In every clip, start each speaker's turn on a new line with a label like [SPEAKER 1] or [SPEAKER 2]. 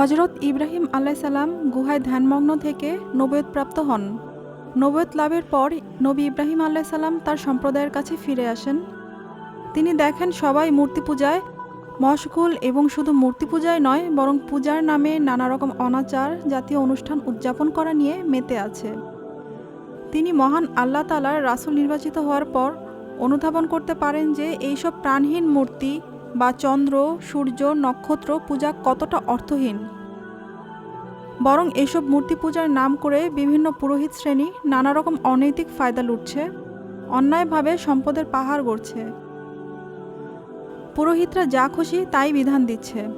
[SPEAKER 1] হজরত ইব্রাহিম আলাইসাল্লাম গুহায় ধ্যানমগ্ন থেকে নবয়তপ্রাপ্ত হন। নবয়ত লাভের পর নবী ইব্রাহিম আলাইসাল্লাম তার সম্প্রদায়ের কাছে ফিরে আসেন। তিনি দেখেন সবাই মূর্তি পূজায় মশগুল এবং শুধু মূর্তি পূজায় নয়, বরং পূজার নামে নানা রকম অনাচার জাতীয় অনুষ্ঠান উদযাপন করা নিয়ে মেতে আছে। তিনি মহান আল্লাহ তালার রাসুল নির্বাচিত হওয়ার পর অনুধাবন করতে পারেন যে এইসব প্রাণহীন মূর্তি বা চন্দ্র, সূর্য, নক্ষত্র পূজা কতটা অর্থহীন? বরং এসব মূর্তি পূজার নাম করে বিভিন্ন পুরোহিত শ্রেণি নানা রকম অনৈতিক ফায়দা লুটছে, অন্যায়ভাবে সম্পদের পাহাড় গড়ছে। পুরোহিতরা যা খুশি তাই বিধান দিচ্ছে।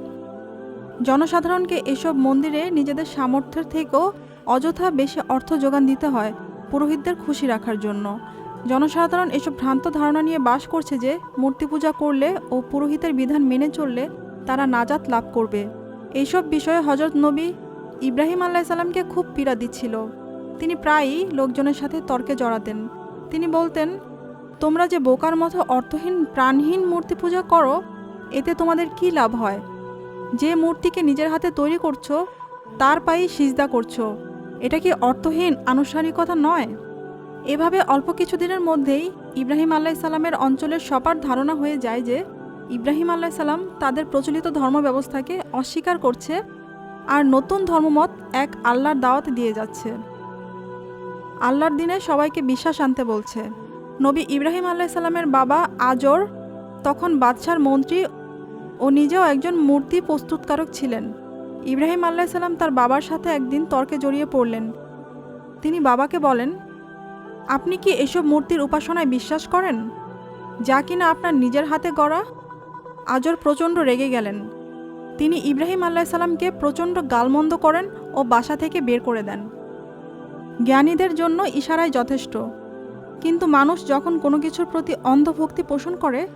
[SPEAKER 1] জনসাধারণকে এসব মন্দিরে নিজেদের সামর্থ্যের থেকেও অযথা বেশি অর্থ যোগান দিতে হয় পুরোহিতদের খুশি রাখার জন্য। জনসাধারণ এসব ভ্রান্ত ধারণা নিয়ে বাস করছে যে, মূর্তি পূজা করলে ও পুরোহিতের বিধান মেনে চললে তারা নাজাত লাভ করবে। এইসব বিষয়ে হজরত নবী ইব্রাহিম আল্লাহ সাল্লামকে খুব পীড়া দিচ্ছিল। তিনি প্রায়ই লোকজনের সাথে তর্কে জড়াতেন। তিনি বলতেন, তোমরা যে বোকার মতো অর্থহীন, প্রাণহীন মূর্তি পূজা করো, এতে তোমাদের কি লাভ হয়? যে মূর্তিকে নিজের হাতে তৈরি করছ, তার পায়েই সিজদা করছ। এটা কি অর্থহীন, আনুষ্ঠানিকতা নয়? এভাবে অল্প কিছুদিনের মধ্যেই ইব্রাহিম আল্লাহ সাল্লামের অঞ্চলের সবার ধারণা হয়ে যায় যে ইব্রাহিম আল্লাহ সাল্লাম তাদের প্রচলিত ধর্ম ব্যবস্থাকে অস্বীকার করছে আর নতুন ধর্মমত এক আল্লাহর দাওয়াত দিয়ে যাচ্ছে। আল্লাহর দিনে সবাইকে বিশ্বাস আনতে বলছে। নবী ইব্রাহিম আল্লাহ সাল্লামের বাবা আজর তখন বাদশার মন্ত্রী ও নিজেও একজন মূর্তি প্রস্তুতকারক ছিলেন। ইব্রাহিম আল্লাহ সাল্লাম তার বাবার সাথে একদিন তর্কে জড়িয়ে পড়লেন। তিনি বাবাকে বলেন আপনি কি এসব মূর্তির উপাসনায় বিশ্বাস করেন? যা কিনা আপনার নিজের হাতে গড়া? আজর প্রচণ্ড রেগে গেলেন। তিনি ইব্রাহিম আল্লাহ সাল্লামকে প্রচণ্ড গালমন্দ করেন ও বাসা থেকে বের করে দেন। জ্ঞানীদের জন্য ইশারায় যথেষ্ট। কিন্তু মানুষ যখন কোনো কিছুর প্রতি অন্ধভক্তি পোষণ করে,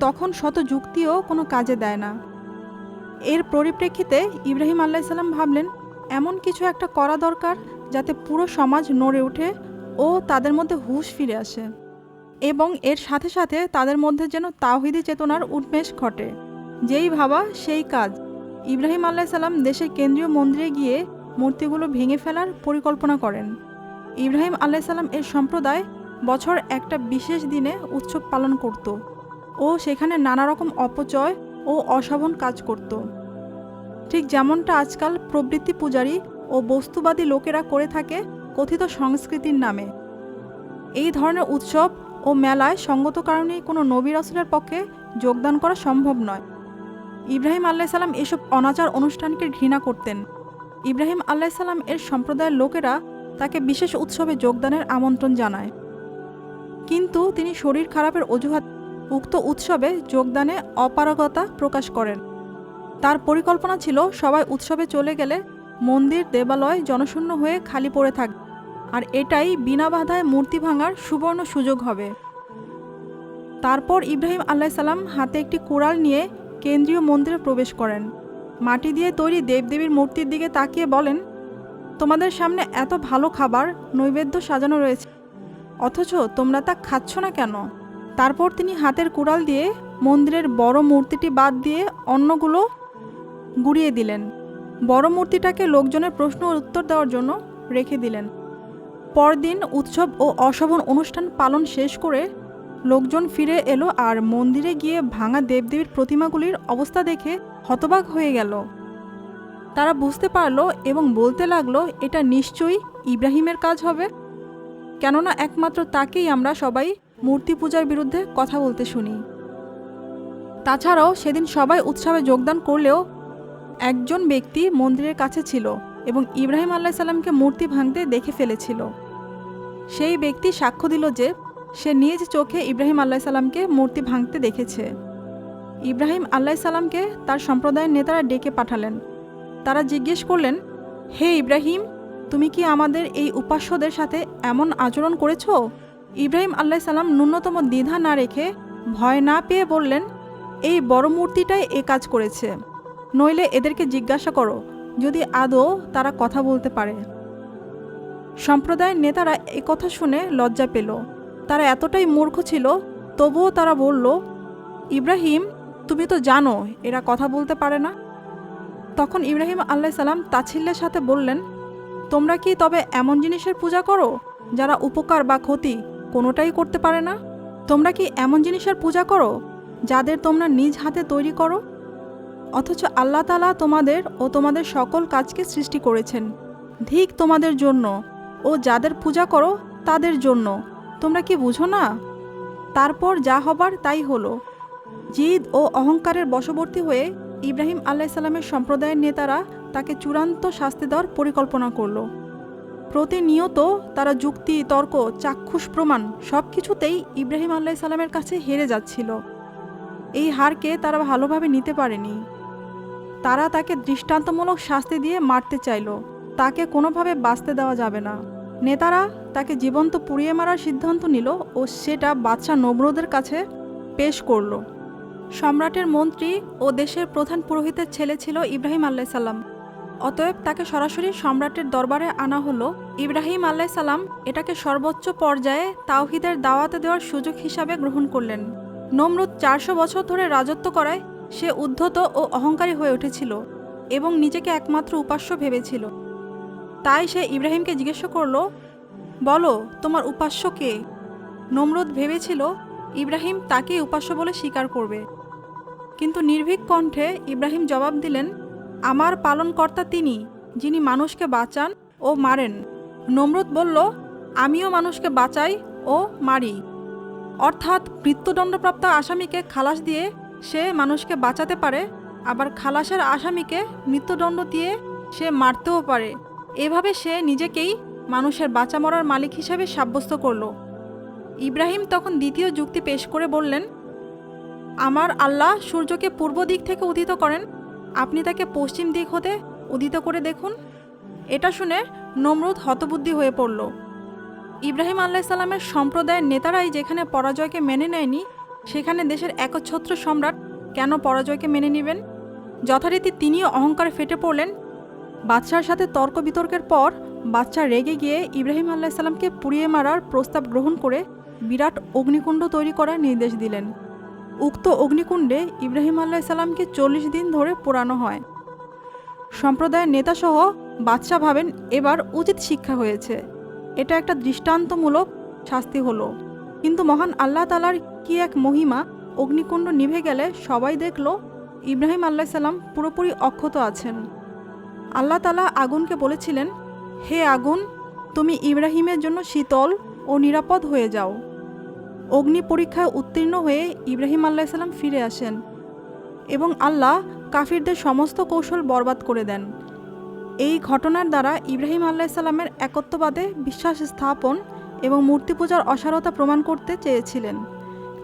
[SPEAKER 1] তখন শত যুক্তিও কোনো কাজে দেয় না। এর পরিপ্রেক্ষিতে ইব্রাহিম আল্লাহ সাল্লাম ভাবলেন, এমন কিছু একটা করা দরকার যাতে পুরো সমাজ নড়ে ওঠে ও তাদের মধ্যে হুঁশ ফিরে আসে এবং এর সাথে সাথে তাদের মধ্যে যেন তাওহিদি চেতনার উন্মেষ ঘটে। যেই ভাবা, সেই কাজ। ইব্রাহিম আল্লাহ সাল্লাম দেশের কেন্দ্রীয় মন্দিরে গিয়ে মূর্তিগুলো ভেঙে ফেলার পরিকল্পনা করেন। ইব্রাহিম আল্লাহ সাল্লাম এর সম্প্রদায় বছর একটা বিশেষ দিনে উৎসব পালন করত ও সেখানে নানা রকম অপচয় ও অশোভন কাজ করত। ঠিক যেমনটা আজকাল প্রবৃত্তি পূজারী ও বস্তুবাদী লোকেরা করে থাকে কথিত সংস্কৃতির নামে। এই ধরনের উৎসব ও মেলায় সঙ্গত কারণেই কোনো নবী রাসুলের পক্ষে যোগদান করা সম্ভব নয়। ইব্রাহিম আল্লাহ সাল্লাম এসব অনাচার অনুষ্ঠানকে ঘৃণা করতেন। ইব্রাহিম আল্লাহ সাল্লাম এর সম্প্রদায়ের লোকেরা তাকে বিশেষ উৎসবে যোগদানের আমন্ত্রণ জানায়। কিন্তু তিনি শরীর খারাপের অজুহাত উক্ত উৎসবে যোগদানে অপারগতা প্রকাশ করেন। তার পরিকল্পনা ছিল সবাই উৎসবে চলে গেলে মন্দির, দেবালয়, জনশূন্য হয়ে খালি পড়ে থাকবে আর এটাই বিনা বাধায় মূর্তি ভাঙার সুবর্ণ সুযোগ হবে। তারপর ইব্রাহিম আল্লাহ সাল্লাম হাতে একটি কুড়াল নিয়ে কেন্দ্রীয় মন্দিরে প্রবেশ করেন। মাটি দিয়ে তৈরি দেবদেবীর মূর্তির দিকে তাকিয়ে বলেন, তোমাদের সামনে এত ভালো খাবার, নৈবেদ্য সাজানো রয়েছে, অথচ তোমরা তা খাচ্ছ না কেন? তারপর তিনি হাতের কুড়াল দিয়ে মন্দিরের বড় মূর্তিটি বাদ দিয়ে অন্যগুলো গুড়িয়ে দিলেন। বড় মূর্তিটাকে লোকজনের প্রশ্ন উত্তর দেওয়ার জন্য রেখে দিলেন। পরদিন উৎসব ও অশোভন অনুষ্ঠান পালন শেষ করে লোকজন ফিরে এলো আর মন্দিরে গিয়ে ভাঙা দেবদেবীর প্রতিমাগুলির অবস্থা দেখে হতবাক হয়ে গেল। তারা বুঝতে পারল এবং বলতে লাগল, এটা নিশ্চয়ই ইব্রাহিমের কাজ হবে। কেননা একমাত্র তাকেই আমরা সবাই মূর্তি পূজার বিরুদ্ধে কথা বলতে শুনি। তাছাড়াও সেদিন সবাই উৎসবে যোগদান করলেও একজন ব্যক্তি মন্দিরের কাছে ছিল এবং ইব্রাহিম আল্লাহ সাল্লামকে মূর্তি ভাঙতে দেখে ফেলেছিল। সেই ব্যক্তি সাক্ষ্য দিল যে সে নিজ চোখে ইব্রাহিম আল্লাহ সাল্লামকে মূর্তি ভাঙতে দেখেছে। ইব্রাহিম আল্লাহ সাল্লামকে তার সম্প্রদায়ের নেতারা ডেকে পাঠালেন। তারা জিজ্ঞেস করলেন, হে ইব্রাহিম, তুমি কি আমাদের এই উপাস্যদের সাথে এমন আচরণ করেছ? ইব্রাহিম আল্লাহ সাল্লাম ন্যূনতম দ্বিধা না রেখে ভয় না পেয়ে বললেন, এই বড় মূর্তিটাই এ কাজ করেছে। নইলে এদেরকে জিজ্ঞাসা করো, যদি আদৌ তারা কথা বলতে পারে। সম্প্রদায়ের নেতারা এ কথা শুনে লজ্জা পেল। তারা এতটাই মূর্খ ছিল, তবুও তারা বলল, ইব্রাহিম, তুমি তো জানো, এরা কথা বলতে পারে না। তখন ইব্রাহিম আল্লাহ সালাম তাচ্ছিল্যের সাথে বললেন, তোমরা কি তবে এমন জিনিসের পূজা করো, যারা উপকার বা ক্ষতি কোনোটাই করতে পারে না? তোমরা কি এমন জিনিসের পূজা করো, যাদের তোমরা নিজ হাতে তৈরি করো? অথচ আল্লাহ তালা তোমাদের ও তোমাদের সকল কাজকে সৃষ্টি করেছেন ধিক তোমাদের জন্য। ও যাদের পূজা করো তাদের জন্য। তোমরা কি বুঝো না? তারপর যা হবার তাই হলো। জিদ ও অহংকারের বশবর্তী হয়ে ইব্রাহিম আল্লাহ সাল্লামের সম্প্রদায়ের নেতারা তাকে চূড়ান্ত শাস্তি দেওয়ার পরিকল্পনা করল। প্রতিনিয়ত তারা যুক্তি, তর্ক, চাক্ষুষ প্রমাণ সব কিছুতেই ইব্রাহিম আল্লাহ সাল্লামের কাছে হেরে যাচ্ছিল। এই হারকে তারা ভালোভাবে নিতে পারেনি। তারা তাকে দৃষ্টান্তমূলক শাস্তি দিয়ে মারতে চাইল। তাকে কোনোভাবে বাঁচতে দেওয়া যাবে না। নেতারা তাকে জীবন্ত পুড়িয়ে মারার সিদ্ধান্ত নিল ও সেটা বাদশাহ নবরোদের কাছে পেশ করল। সম্রাটের মন্ত্রী ও দেশের প্রধান পুরোহিতের ছেলে ছিল ইব্রাহিম আল্লাহ সাল্লাম অতএব তাকে সরাসরি সম্রাটের দরবারে আনা হলো। ইব্রাহিম আল্লাহ সাল্লাম এটাকে সর্বোচ্চ পর্যায়ে তাওহিদের দাওয়াতে দেওয়ার সুযোগ হিসাবে গ্রহণ করলেন। নমরুদ চারশো বছর ধরে রাজত্ব করায় সে উদ্ধত ও অহংকারী হয়ে উঠেছিল এবং নিজেকে একমাত্র উপাস্য ভেবেছিল। তাই সে ইব্রাহিমকে জিজ্ঞেস করল, বলো, তোমার উপাস্য কে? নমরুদ ভেবেছিল, ইব্রাহিম তাকেই উপাস্য বলে স্বীকার করবে। কিন্তু নির্ভীক কণ্ঠে ইব্রাহিম জবাব দিলেন, আমার পালনকর্তা তিনি, যিনি মানুষকে বাঁচান ও মারেন। নমরুদ বলল, আমিও মানুষকে বাঁচাই ও মারি। অর্থাৎ মৃত্যুদণ্ডপ্রাপ্ত আসামিকে খালাস দিয়ে সে মানুষকে বাঁচাতে পারে, আবার খালাসের আসামিকে মৃত্যুদণ্ড দিয়ে সে মারতেও পারে। এভাবে সে নিজেকেই মানুষের বাঁচা মরার মালিক হিসেবে সাব্যস্ত করল। ইব্রাহিম তখন দ্বিতীয় যুক্তি পেশ করে বললেন, আমার আল্লাহ সূর্যকে পূর্ব দিক থেকে উদিত করেন। আপনি তাকে পশ্চিম দিক হতে উদিত করে দেখুন। এটা শুনে নমরুদ হতবুদ্ধি হয়ে পড়ল। ইব্রাহিম আল্লাহ সাল্লামের সম্প্রদায়ের নেতারাই যেখানে পরাজয়কে মেনে নেয়নি, সেখানে দেশের একচ্ছত্র সম্রাট কেন পরাজয়কে মেনে নেবেন? যথারীতি তিনিও অহংকারে ফেটে পড়লেন। বাদশার সাথে তর্ক বিতর্কের পর বাচ্চা রেগে গিয়ে ইব্রাহিম আল্লাহ সাল্লামকে পুড়িয়ে মারার প্রস্তাব গ্রহণ করে বিরাট অগ্নিকুণ্ড তৈরি করার নির্দেশ দিলেন। উক্ত অগ্নিকুণ্ডে ইব্রাহিম আল্লাহ সাল্লামকে চল্লিশ দিন ধরে পোড়ানো হয়। সম্প্রদায়ের নেতাসহ বাদশাহ ভাবেন এবার উচিত শিক্ষা হয়েছে। এটা একটা দৃষ্টান্তমূলক শাস্তি হলো। কিন্তু মহান আল্লাহ তালার কি এক মহিমা অগ্নিকুণ্ড নিভে গেলে সবাই দেখল ইব্রাহিম আল্লাহ সাল্লাম পুরোপুরি অক্ষত আছেন। আল্লাহ তালা আগুনকে বলেছিলেন, হে আগুন, তুমি ইব্রাহিমের জন্য শীতল ও নিরাপদ হয়ে যাও। অগ্নি পরীক্ষায় উত্তীর্ণ হয়ে ইব্রাহিম আল্লাহ সাল্লাম ফিরে আসেন এবং আল্লাহ কাফিরদের সমস্ত কৌশল বরবাদ করে দেন। এই ঘটনার দ্বারা ইব্রাহিম আল্লাহ সাল্লামের একত্ববাদে বিশ্বাস স্থাপন এবং মূর্তি পূজার অসারতা প্রমাণ করতে চেয়েছিলেন।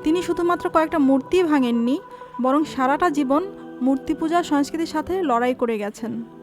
[SPEAKER 1] তিনি শুধুমাত্র কয়েকটা মূর্তি ভাঙেননি, বরং সারাটা জীবন মূর্তি পূজা সংস্কৃতির সাথে লড়াই করে গেছেন।